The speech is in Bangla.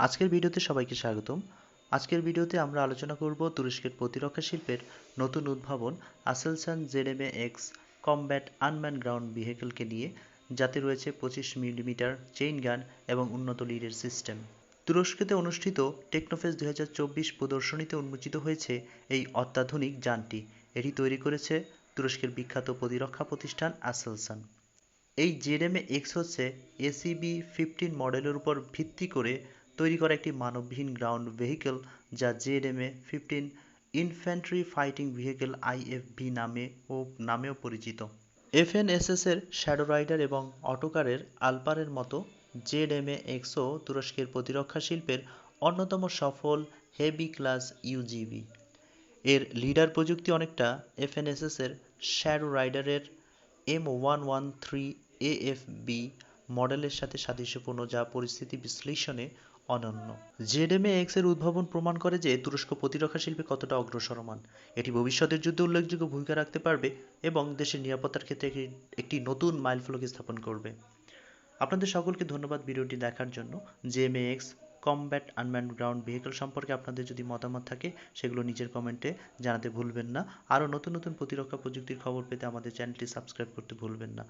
আজকের ভিডিওতে সবাইকে স্বাগতম। আজকের ভিডিওতে আমরা আলোচনা করব তুরস্কের প্রতিরক্ষা শিল্পের নতুন উদ্ভাবন Aselsan ZMA X combat unmanned ground ভেহিকেলকে নিয়ে, যাতে রয়েছে পঁচিশ মিলিমিটার চেইন গান এবং উন্নত লিডের সিস্টেম। তুরস্কেতে অনুষ্ঠিত টেকনোফেস দু হাজার চব্বিশ প্রদর্শনীতে উন্মোচিত হয়েছে এই অত্যাধুনিক যানটি। এটি তৈরি করেছে তুরস্কের বিখ্যাত প্রতিরক্ষা প্রতিষ্ঠান আসেলসান এই জেডএমএ এক্স হচ্ছে এসিবি ফিফটিন মডেলের উপর ভিত্তি করে তৈরি করা একটি মানববিহীন গ্রাউন্ড ভেহিকেল যা ZMA fifteen infantry fighting vehicle IFV নামে ও নামেও পরিচিত। এফএনএসএস এর শ্যাডো রাইডার এবং অটোকারের আলপারের মতো জেডএমএ এক্সও তুরস্কের প্রতিরক্ষা শিল্পের অন্যতম সফল হেভি ক্লাস ইউজিভি এর লিডার প্রযুক্তি অনেকটা এফএনএসএস এর shadow রাইডারের M one one three AFV মডেলের সাথে সাদৃশ্যপূর্ণ যা পরিস্থিতি বিশ্লেষণে অনন্য। জেডএমএ এক্সের উদ্ভাবন প্রমাণ করে যে তুরস্ক প্রতিরক্ষা শিল্পে কতটা অগ্রসরমান। এটি ভবিষ্যতের যুদ্ধে উল্লেখযোগ্য ভূমিকা রাখতে পারবে এবং দেশের নিরাপত্তার ক্ষেত্রে একটি নতুন মাইলফলক স্থাপন করবে। আপনাদের সকলকে ধন্যবাদ ভিডিওটি দেখার জন্য। ZMA X, combat unmanned ground vehicle সম্পর্কে আপনাদের যদি মতামত থাকে, সেগুলো নিজের কমেন্টে জানাতে ভুলবেন না। আরও নতুন নতুন প্রতিরক্ষা প্রযুক্তির খবর পেতে আমাদের চ্যানেলটি সাবস্ক্রাইব করতে ভুলবেন না।